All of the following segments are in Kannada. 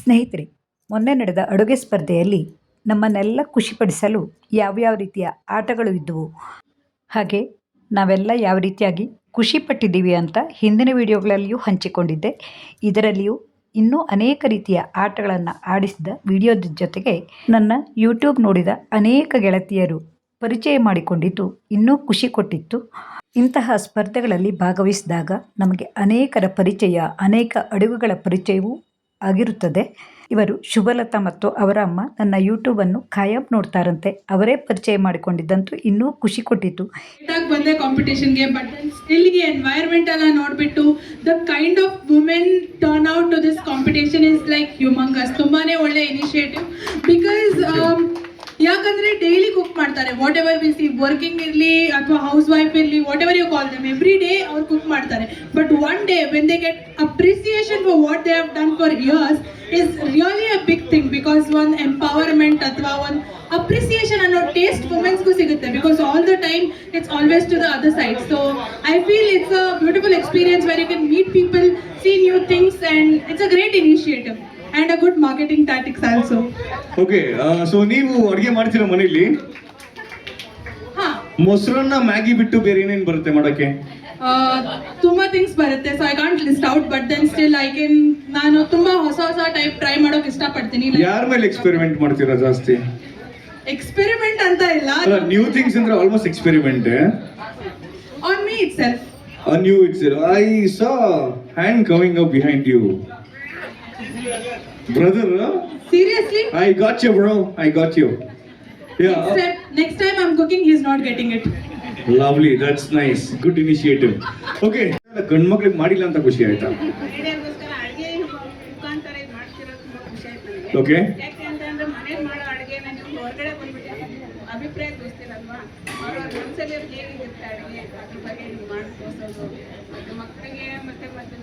ಸ್ನೇಹಿತರೆ, ಮೊನ್ನೆ ನಡೆದ ಅಡುಗೆ ಸ್ಪರ್ಧೆಯಲ್ಲಿ ನಮ್ಮನ್ನೆಲ್ಲ ಖುಷಿಪಡಿಸಲು ಯಾವ್ಯಾವ ರೀತಿಯ ಆಟಗಳು ಇದ್ದವು ಹಾಗೆ ನಾವೆಲ್ಲ ಯಾವ ರೀತಿಯಾಗಿ ಖುಷಿಪಟ್ಟಿದ್ದೀವಿ ಅಂತ ಹಿಂದಿನ ವಿಡಿಯೋಗಳಲ್ಲಿಯೂ ಹಂಚಿಕೊಂಡಿದ್ದೆ. ಇದರಲ್ಲಿಯೂ ಇನ್ನೂ ಅನೇಕ ರೀತಿಯ ಆಟಗಳನ್ನು ಆಡಿಸಿದ ವಿಡಿಯೋದ ಜೊತೆಗೆ ನನ್ನ ಯೂಟ್ಯೂಬ್ ನೋಡಿದ ಅನೇಕ ಗೆಳತಿಯರು ಪರಿಚಯ ಮಾಡಿಕೊಂಡಿದ್ದು ಇನ್ನೂ ಖುಷಿ ಕೊಟ್ಟಿತ್ತು. ಇಂತಹ ಸ್ಪರ್ಧೆಗಳಲ್ಲಿ ಭಾಗವಹಿಸಿದಾಗ ನಮಗೆ ಅನೇಕರ ಪರಿಚಯ, ಅನೇಕ ಅಡುಗೆಗಳ ಪರಿಚಯವೂ ಆಗಿರುತ್ತದೆ. ಇವರು ಶುಭಲತಾ ಮತ್ತು ಅವರ ಅಮ್ಮ ನನ್ನ ಯೂಟ್ಯೂಬನ್ನು ಖಾಯಂ ನೋಡ್ತಾರಂತೆ. ಅವರೇ ಪರಿಚಯ ಮಾಡಿಕೊಂಡಿದ್ದಂತೂ ಇನ್ನೂ ಖುಷಿ ಕೊಟ್ಟಿತ್ತು ಬಂದೆ ಕಾಂಪಿಟೇಷನ್ಗೆ ಬಟ್ ಸ್ಟಿಲ್ಗೆ ಎನ್ವೈರ್ಮೆಂಟ್ ಎಲ್ಲ ನೋಡ್ಬಿಟ್ಟು the kind of women turn out to this competition is like humongous ತುಂಬಾನೇ ಒಳ್ಳೆ ಇನಿಷಿಯೇಟಿವ್ ಬಿಕಾಸ್ ಯಾಕಂದ್ರೆ ಡೈಲಿ ಕುಕ್ ಮಾಡ್ತಾರೆ. Whatever we see working ಇರಲಿ ಅಥವಾ ಹೌಸ್ ವೈಫ್ ಇರಲಿ whatever you call them every day ಅವ್ರು ಕುಕ್ ಮಾಡ್ತಾರೆ. But one day when they get appreciation for what they have done for years is really a big thing because one empowerment ಅಥವಾ ಒಂದು ಅಪ್ರಿಸಿಯೇಷನ್ ಅನ್ನೋ ಟೇಸ್ಟ್ ವುಮೆನ್ಸ್ಗೂ ಸಿಗುತ್ತೆ. Because all the time it's always to the other side so I feel it's a beautiful experience where you can meet people see new things and it's a great initiative and a good marketing tactics also okay so ನೀವು ಅಡುಗೆ ಮಾಡ್ತೀರಾ ಮನೆಯಲ್ಲಿ ಹಾಂ. ಮೊಸರನ್ನ ಮ್ಯಾಗಿ ಬಿಟ್ಟು ಬೇರೆ ಏನೇನು ಬರುತ್ತೆ ಮಾಡೋಕ್ಕೆ? ತುಂಬಾ ಥಿಂಗ್ಸ್ ಬರುತ್ತೆ. So I can't list out but then still I can ನಾನು ತುಂಬಾ ಹೊಸ ಹೊಸ ಟೈಪ್ ಟ್ರೈ ಮಾಡೋಕೆ ಇಷ್ಟಪಡ್ತೀನಿ. ಯಾರ ಮೇಲೆ ಎಕ್ಸ್ಪೆರಿಮೆಂಟ್ ಮಾಡ್ತೀರಾ ಜಾಸ್ತಿ? ಎಕ್ಸ್ಪೆರಿಮೆಂಟ್ ಅಂತ ಇಲ್ಲ. ನ್ಯೂ ಥಿಂಗ್ಸ್ ಅಂದ್ರೆ almost experiment on me itself new it's I saw hand coming up behind you brother seriously I got you bro I got you yeah next time I'm cooking he's not getting it lovely that's nice good initiative okay ಗಂಡ್ಮಕ್ಳಿಗೆ ಮಾಡಿಲ್ಲ ಅಂತ ಖುಷಿ ಆಯ್ತಾ? ಅಡುಗೆ ಮುಖಾಂತರ ಇದು ತುಂಬ ಖುಷಿ ಆಯ್ತು ನನಗೆ. ಓಕೆ ಯಾಕೆ ಅಂತಂದ್ರೆ ಮನೇಲಿ ಮಾಡೋ ಅಡುಗೆನ ನೀವು ಹೊರಗಡೆ ಬಂದ್ಬಿಟ್ಟು ಅಭಿಪ್ರಾಯ ತೋರಿಸ್ತೀರಲ್ವಾ? ಅವ್ರ ಮನಸ್ಸಲ್ಲಿ ಅವ್ರಿಗೆ ಹೇಗಿರುತ್ತೆ ಅಡುಗೆ ಅದ್ರ ಬಗ್ಗೆ ನೀವು ಮಾಡಿ ತೋರಿಸೋದು ಮತ್ತು ಮಕ್ಕಳಿಗೆ ಮತ್ತೆ ಮತ್ತೆ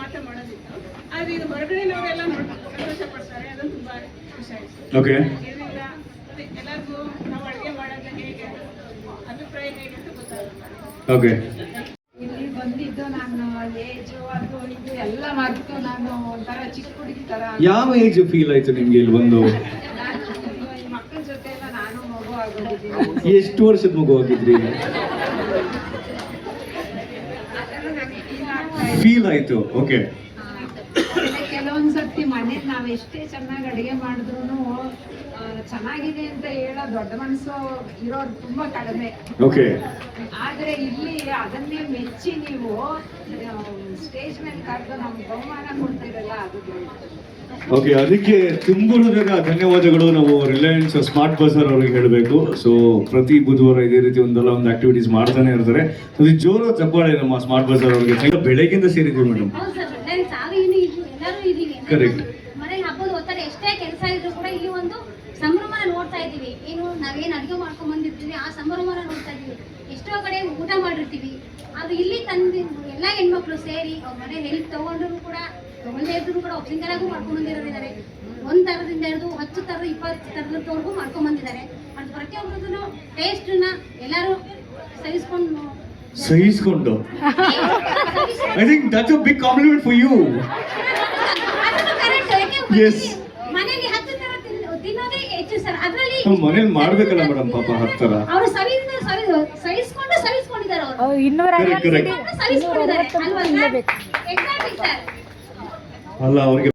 ಮಾತ್ರ ಮಾಡೋದಿತ್ತು. ಆದ್ರೆ ಇದು ಹೊರಗಡೆ ನಾವೆಲ್ಲ ನೋಡಿ ಸಂತೋಷ ಪಡ್ತಾರೆ ಅದೊಂದು ತುಂಬಾ ಖುಷಿ ಆಯಿತು. ಓಕೆ ಇದರಿಂದ ಅದೇ ಎಲ್ಲರಿಗೂ ನಾವು ಅಡುಗೆ ಮಾಡೋದ ಹೇಗೆ ಅಭಿಪ್ರಾಯ ಹೇಗೆ ಅಂತ ಗೊತ್ತಾಗುತ್ತೆ. ಓಕೆ ಇಲ್ಲಿ ಬಂದಿದ್ದು ನಾನು ಏಜು ಅದು ಇದು ಎಲ್ಲ ಮರೆತು ನಾನು ಒಂಥರ ಚಿಕ್ಕ ಹುಡುಗಿ ತರ ಯಾವ ಏಜ್ ಫೀಲ್ ಆಯ್ತು ನಿಮ್ಗೆ ಇಲ್ಲಿ ಬಂದು? ಈ ಮಕ್ಕಳ ಜೊತೆ ಎಲ್ಲ ನಾನು ಮಗು ಆಗೋದಿದ್ದೀನಿ ಎಷ್ಟು ವರ್ಷದ ಮಗು ಆಗಿದ್ರಿ? ಫೀಲ್ ಆಯ್ತು. ಓಕೆ ಮನೇಲಿ ನಾವು ಎಷ್ಟೇ ಚೆನ್ನಾಗಿ ಅಡುಗೆ ಮಾಡಿದ್ರು ಚೆನ್ನಾಗಿದೆ ಅಂತ ಹೇಳೋ ದೊಡ್ಡ ಮನಸ್ಸು ಇರೋದು ತುಂಬಾ ಕಡಿಮೆ. ಓಕೆ ಆದ್ರೆ ಇಲ್ಲಿ ಅದನ್ನೇ ಮೆಚ್ಚಿ ನೀವು ಸ್ಟೇಜ್ ಮೇಲೆ ಕರೆದು ನಮ್ಗೆ ಬಹುಮಾನ ಕೊಡ್ತೀರಲ್ಲ ಅದು ಓಕೆ ಅದಕ್ಕೆ ತುಂಬ ಹೃದಯದ ಧನ್ಯವಾದಗಳು. ನಾವು ರಿಲಯನ್ಸ್ ಸ್ಮಾರ್ಟ್ ಬಜಾರ್ ಅವ್ರಿಗೆ ಹೇಳಬೇಕು. ಸೊ ಪ್ರತಿ ಬುಧವಾರ ಇದೇ ರೀತಿ ಒಂದಲ್ಲ ಒಂದು ಆಕ್ಟಿವಿಟೀಸ್ ಮಾಡ್ತಾನೆ ಇರ್ತಾರೆ. ಜೋರ ತಪ್ಪಾಳೆ ಚಪ್ಪಾಳೆ ನಮ್ಮ ಸ್ಮಾರ್ಟ್ ಬಜಾರ್ ಅವ್ರಿಗೆ. ಬೆಳಗ್ಗೆ ಸೇರಿದ್ವಿ ಮೇಡಮ್ ಹೌದು ಸರ್ ಎಲ್ಲರೂ ಇದೀವಿ Correct. ಮನೇಲಿ ಹಬ್ಬದ ಒತ್ತಡ ಎಷ್ಟೇ ಕೆಲಸ ಇದ್ರು ಕೂಡ ಇಲ್ಲಿ ಒಂದು ಸಂಭ್ರಮನ ನೋಡ್ತಾ ಇದೀವಿ ಏನು ನಾವೇನು ಅಡುಗೆ ಮಾಡ್ಕೊಂಡ್ ಬಂದಿರ್ತೀವಿ ಆ ಸಂಭ್ರಮನ ನೋಡ್ತಾ ಇದೀವಿ ಎಷ್ಟೋ ಕಡೆ ಊಟ ಮಾಡಿರ್ತೀವಿ. ಅದು ಇಲ್ಲಿ ತಂದು ಎಲ್ಲ ಹೆಣ್ಮಕ್ಳು ಸೇರಿ ಅವ್ರ ಮನೆ ಹೆಲ್ಪ್ ತಗೊಂಡ್ರು ಕೂಡ ತಗೊಂಡೇ ಇದ್ರು ಕೂಡ ಒಪ್ಪಿಂಗಲಾಗೂ ಮಾಡ್ಕೊಂಡ್ ಬಂದಿರೋರಿದ್ದಾರೆ. ಒಂದ್ ತರದಿಂದ ಹಿಡಿದು ಹತ್ತು ತರದ ಇಪ್ಪತ್ತು ತರದವರೆಗೂ ಮಾಡ್ಕೊಂಡ್ ಬಂದಿದ್ದಾರೆ. ಅದು ಪ್ರತಿಯೊಬ್ಬರದ್ದು ಟೇಸ್ಟ್ನ ಎಲ್ಲರೂ ಸಹಿಸ್ಕೊಂಡು ಸಹಿಸ್ಕೊಂಡು. I think that's a big compliment for you ಹತ್ತು ತರ ತಿನ್ನೋದೇ ಹೆಚ್ಚು ಸರ್. ಅದರಲ್ಲಿ ಮನೇಲಿ ಮಾಡ್ಬೇಕಲ್ಲ ಮೇಡಮ್ ಪಾಪ ಹತ್ತರ ಅವರು ಸವಿದ ಸವಿಸ್ಕೊಂಡಿದ್ದಾರೆ ಅವರು. ಕರೆಕ್ಟ್ ಕರೆಕ್ಟ್ ಸವಿಸ್ಕೊಂಡಿದ್ದಾರೆ. ಅಲ್ವಾ ಸರ್ ಎಕ್ಸಾಕ್ಟ್ಲಿ ಸರ್ ಅಲ್ಲ ಅವ್ರಿಗೆ?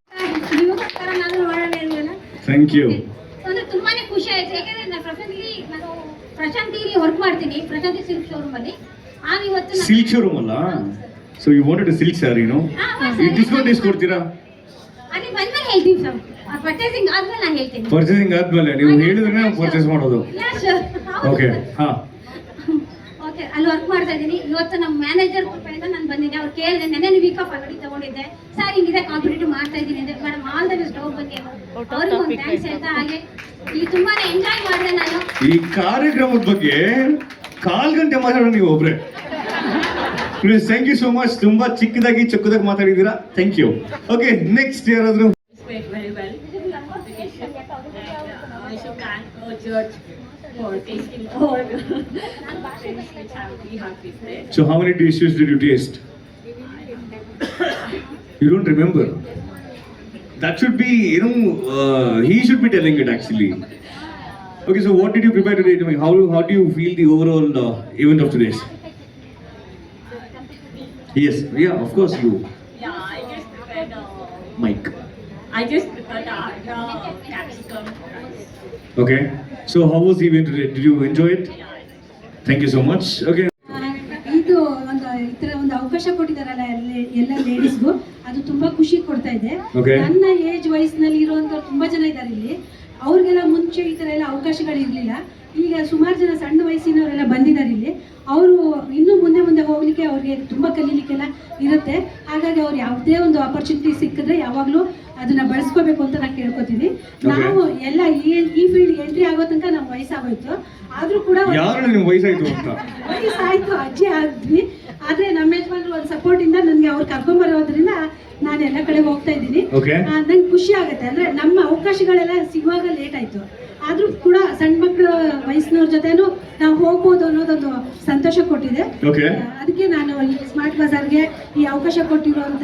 ಥ್ಯಾಂಕ್ ಯು ಅಂದ್ರೆ ತುಂಬಾನೇ ಖುಷಿ ಆಯ್ತು. ಯಾಕಂದ್ರೆ ನಾನು ಪ್ರಶಾಂತಿಲಿ ನಾನು ಪ್ರಶಾಂತಿಲಿ ವರ್ಕ್ ಮಾಡ್ತೀನಿ ಪ್ರಶಾಂತಿ ಸಿಲ್ಕ್ ಶೋರೂಮ್ ಅಲ್ಲಿ. ಆಗ ಇವತ್ತು ಸಿಲ್ಕ್ ಶೋರೂಮ್ ಅಲ್ಲ? ಸೊ ಯು ವಾಂಟೆಡ್ ಸಿಲ್ಕ್ ಸ್ಯಾರಿನು ಹಾ, ನೋ. ಡಿಸ್ಕೌಂಟ್ ಎಷ್ಟು ಕೊಡ್ತೀರಾ? ಅಲ್ಲಿ ಬಂದ್ಮೇಲೆ ಹೇಳ್ತೀವಿ ಸರ್. ಪರ್ಚೇಸಿಂಗ್ ಆದ್ಮೇಲೆ ನಾನು ಹೇಳ್ತೀನಿ. ಪರ್ಚೇಸಿಂಗ್ ಆದ್ಮೇಲೆ ನೀವು ಹೇಳಿದ್ರೆ ನಾವು ಪರ್ಚೇಸ್ ಮಾಡೋದು. ಓಕೆ ಹಾ. ಓಕೆ ಅಲ್ಲಿ ವರ್ಕ್ ಮಾಡ್ತಾ ಇದ್ದೀನಿ. ಇವತ್ತು ನಮ್ಮ ಮ್ಯಾನೇಜರ್ ಕಡೆಯಿಂದ ನಾನು ಬಂದಿದ್ದೆ. ಅವ್ರು ಕೇಳಿದೆ ನೆನ್ನೆ ವೀಕ್ ಆಫ್ ಅಂಗಡಿ ತಗೊಂಡಿದ್ದೆ. ಸರ್ ಹಿಂಗಿದೆ ಕಾಂಪಿಟೇಟಿವ್ ಮಾಡ್ತಾ ಇದ್ದೀನಿ ಅಂದ್ರೆ ಮೇಡಮ್ ಆಲ್ ದ ಬೆಸ್ಟ್ ಅವ್ರ ಬಗ್ಗೆ ಅವ್ರಿಗೆ ಒಂದು ಥ್ಯಾಂಕ್ಸ್ ಹೇಳ್ತಾ ಹಾಗೆ. ಇಲ್ಲಿ ತುಂಬಾನೇ ಎಂಜಾಯ್ ಮಾಡಿದೆ ನಾನು. ಈ ಕಾರ್ಯಕ್ರಮದ ಬಗ್ಗೆ ಕಾಲ್ ಗಂಟೆ ಮಾತಾಡೋಣ ನೀವು ಒಬ್ರೆ. Please thank you so much ತುಂಬಾ ಚಿಕ್ಕದಾಗಿ ಚೊಕ್ಕದಾಗಿ ಮಾತಾಡಿದ್ದೀರಾ? ಥ್ಯಾಂಕ್ ಯು ಓಕೆ ನೆಕ್ಸ್ಟ್ ಯಾರಾದ್ರೂ For tasting things which have, we have tasted. So how many dishes did you taste? you don't remember. That should be, you know, uh, he should be telling it actually. Okay, so what did you prepare today? To how, how do you feel the overall uh, event of today's? Yes, yeah, of course you. Yeah, I just prepared uh, Mike. I just prepared uh, capsicum Okay, so how was the event today? Did you enjoy it? Thank you so much. Okay. ಇದು ಒಂದು ಈ ತರ ಒಂದು ಅವಕಾಶ ಕೊಟ್ಟಿದಾರಲ್ಲ ಎಲ್ಲ ಎಲ್ಲ ಲೇಡೀಸ್ಗೂ ಅದು ತುಂಬಾ ಖುಷಿ ಕೊಡ್ತಾ ಇದೆ Okay. ನನ್ನ ಏಜ್ ವಯಸ್ಸಿನಲ್ಲಿ ಇರುವಂತ ತುಂಬಾ ಜನ ಇದ್ದಾರೆ ಇಲ್ಲಿ ಅವ್ರಿಗೆಲ್ಲ ಮುಂಚೆ ಈ ತರ ಎಲ್ಲ ಅವಕಾಶಗಳು ಇರಲಿಲ್ಲ ಈಗ ಸುಮಾರು ಜನ ಸಣ್ಣ ವಯಸ್ಸಿನವರೆಲ್ಲ ಬಂದಿದ್ದಾರೆ ಇಲ್ಲಿ. ಅವರು ಇನ್ನೂ ಮುಂದೆ ಮುಂದೆ ಹೋಗ್ಲಿಕ್ಕೆ ಅವ್ರಿಗೆ ತುಂಬಾ ಕಲೀಲಿಕ್ಕೆಲ್ಲ ಇರುತ್ತೆ. ಹಾಗಾಗಿ ಅವ್ರು ಯಾವುದೇ ಒಂದು ಆಪರ್ಚುನಿಟಿ ಸಿಕ್ಕಿದ್ರೆ ಯಾವಾಗಲೂ ಅದನ್ನ ಬಳಸ್ಕೋಬೇಕು ಅಂತ ನಾನು ಕೇಳ್ಕೊತೀನಿ. ನಾವು ಎಲ್ಲ ಈ ಈ ಫೀಲ್ಡ್ ಎಂಟ್ರಿ ಆಗೋ ತನಕ ನಮ್ಮ ವಯಸ್ಸಾಗೋಯ್ತು. ಆದ್ರೂ ಕೂಡ ವಯಸ್ಸಾಯ್ತು ಅಜ್ಜಿ ಆದ್ವಿ. ಆದ್ರೆ ನಮ್ಮ ಯಜಮಾನ್ರು ಒಂದು ಸಪೋರ್ಟ್ ಇಂದ ನನ್ಗೆ ಅವ್ರು ಕರ್ಕೊಂಡ್ ಬರೋದ್ರಿಂದ ನಾನು ಎಲ್ಲ ಕಡೆ ಹೋಗ್ತಾ ಇದ್ದೀನಿ. ನಂಗೆ ಖುಷಿ ಆಗುತ್ತೆ. ಅಂದ್ರೆ ನಮ್ಮ ಅವಕಾಶಗಳೆಲ್ಲ ಸಿಗುವಾಗ ಲೇಟ್ ಆಯ್ತು. ಆದ್ರೂ ಕೂಡ ಸಣ್ಣ ಮಕ್ಕಳ ವಯಸ್ಸಿನವ್ರ ಜೊತೆನೂ ನಾವು ಹೋಗ್ಬೋದು ಅನ್ನೋದೊಂದು ಸಂತೋಷ ಕೊಟ್ಟಿದೆ. ಅದಕ್ಕೆ ನಾನು ಈ ಸ್ಮಾರ್ಟ್ ಬಜಾರ್ಗೆ ಈ ಅವಕಾಶ ಕೊಟ್ಟಿರುವಂತ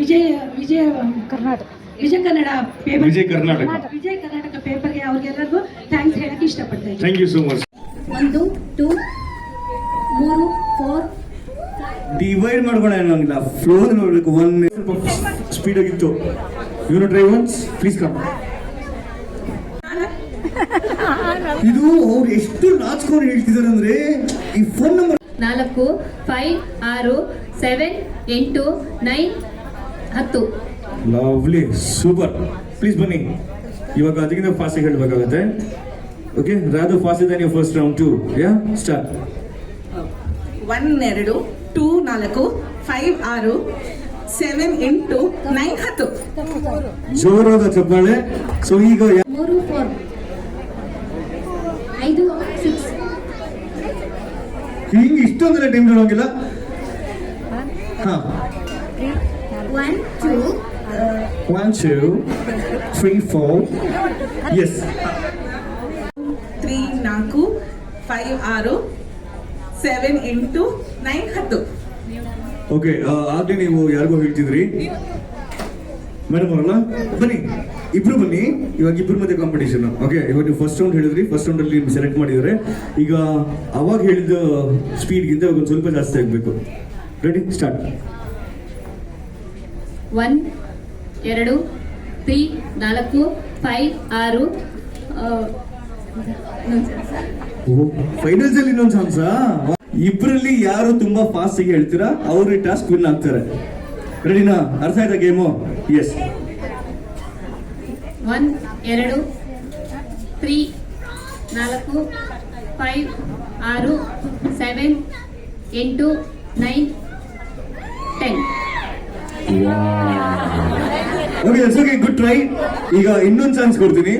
ವಿಜಯ್ ವಿಜಯ ಕರ್ನಾಟಕ. ವಿಜಯ ಕನ್ನಡ ಪೇಪರ್ ವಿಜಯ್ ಕರ್ನಾಟಕ. ವಿಜಯ ಕರ್ನಾಟಕ ಪೇಪರ್ಗೆ ಅವ್ರಿಗೆಲ್ಲರಿಗೂ ಥ್ಯಾಂಕ್ಸ್ ಹೇಳಕ್ಕೆ ಇಷ್ಟಪಡ್ತೇನೆ ಥ್ಯಾಂಕ್ ಯು ಸೋ ಮಚ್. ಒಂದು ಟೂ ಮೂರು ಫೋರ್ ಡಿವೈಡ್ ಮಾಡ್ಬೇಡ ನಂಗಿಲ್ಲ ಫ್ಲೋ ನೋಡ್ಬೇಕು ಒನ್ ಸ್ವಲ್ಪ ಸ್ಪೀಡ್ ಆಗಿತ್ತು. You try once please come ಇದು ಅವ್ರು ಎಷ್ಟು ನಾಚ್ಕೊಂಡು ಹೇಳ್ತಿದಾರೆ ಅಂದ್ರೆ ಈ ಫೋನ್ ನಂಬರ್ ನಾಲ್ಕು ಫೈವ್ ಆರು ಸೆವೆನ್ ಎಂಟು ನೈನ್ ಹತ್ತು. ಲವ್ಲಿ ಸೂಪರ್ ಪ್ಲೀಸ್ ಬನ್ನಿ. ಇವಾಗ ಅದಕ್ಕಿಂತ ಫಾಸ್ಟ್ ಹೇಳಬೇಕಾಗುತ್ತೆ. ಓಕೆ ರಾಧು ಫಾಸ್ಟ್ ಇದೆ ನೀವು first round to yeah start one ಎರಡು ಟೂ ನಾಲ್ಕು ಫೈವ್ ಆರು ಸೆವೆನ್ ಎಂಟು ನೈನ್ ಹತ್ತು. ಜೋರಾದ ಚಪ್ಪಾಳೆ. ಸೊ ಈಗ ಮೂರು ಫೋರ್ ಹಿಂಗ್ ಇಷ್ಟೊಂದೆಲ್ಲ ಟೈಮ್ ಹೇಳೋಂಗಿಲ್ಲ ಹಾ. One two one two three four yes three ನಾಲ್ಕು ಫೈವ್ ಆರು ಸೆವೆನ್ ಎಂಟು ನೈನ್ ಹತ್ತು. ಓಕೆ ಆಗ್ಲೇ ನೀವು ಯಾರಿಗೂ ಹೇಳ್ತಿದ್ರಿ? ಮೇಡಮ್ ಅವರಲ್ಲ ಬನ್ನಿ. ಇಬ್ರು ಬನ್ನಿ. ಇವಾಗ ಇಬ್ರು ಮಧ್ಯೆ ಕಾಂಪಿಟೇಷನ್ ಓಕೆ ಇವಾಗ ನೀವು ಫಸ್ಟ್ ರೌಂಡ್ ಹೇಳಿದ್ರಿ. ಫಸ್ಟ್ ರೌಂಡ್ ಅಲ್ಲಿ ಸೆಲೆಕ್ಟ್ ಮಾಡಿದರೆ ಈಗ ಅವಾಗ ಹೇಳಿದ ಸ್ಪೀಡ್ಗಿಂತ ಇವಾಗ ಒಂದು ಸ್ವಲ್ಪ ಜಾಸ್ತಿ ಆಗಬೇಕು. ರೆಡಿ ಸ್ಟಾರ್ಟ್ ಒನ್ ಎರಡು ತ್ರೀ ನಾಲ್ಕು ಫೈವ್ ಆರು ಫೈನಲ್ಸ್ ಅಲ್ಲಿ ಇನ್ನೊಂದು ಚಾನ್ಸ್ ಇಬ್ಬರಲ್ಲಿ ಯಾರು ತುಂಬಾ ಫಾಸ್ಟ್ ಆಗಿ ಹೇಳ್ತೀರಾ? ಅವ್ರ ಟಾಸ್ಕ್ ವಿನ್ ಆಗ್ತಾರೆ. ರೆಡಿನಾ ಅರ್ಥ ಆಯ್ತಾ ಗೇಮು ಎಸ್ ಒನ್ ಎರಡು ತ್ರೀ ನಾಲ್ಕು ಫೈವ್ ಆರು ಸೆವೆನ್ ಎಂಟು nine ten. Okay okay good try. ಈಗ ಇನ್ನೊಂದು ಚಾನ್ಸ್ ಕೊಡ್ತೀನಿ.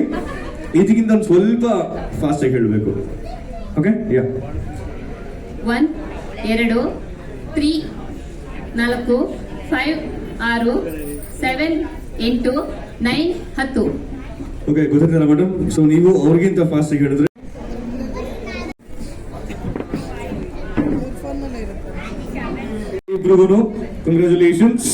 ಇದಕ್ಕಿಂತ ಒಂದು ಸ್ವಲ್ಪ ಫಾಸ್ಟ್ ಆಗಿ ಹೇಳಬೇಕು. ಓಕೆ ಯಾ ಒನ್ ಎರಡು ತ್ರೀ ನಾಲ್ಕು ಫೈವ್ ಆರು ಸೆವೆನ್ ಎಂಟು ನೈನ್ ಹತ್ತು. ಓಕೆ ಗೊತ್ತಾಯ್ತಲ್ಲ ಮೇಡಮ್ ಸೊ ನೀವು ಅವ್ರಿಗಿಂತ ಫಾಸ್ಟ್ ಆಗಿ ಹೇಳಿದ್ರೆ? ಇಬ್ರಿಗೂ ಕಂಗ್ರ್ಯಾಚುಲೇಷನ್ಸ್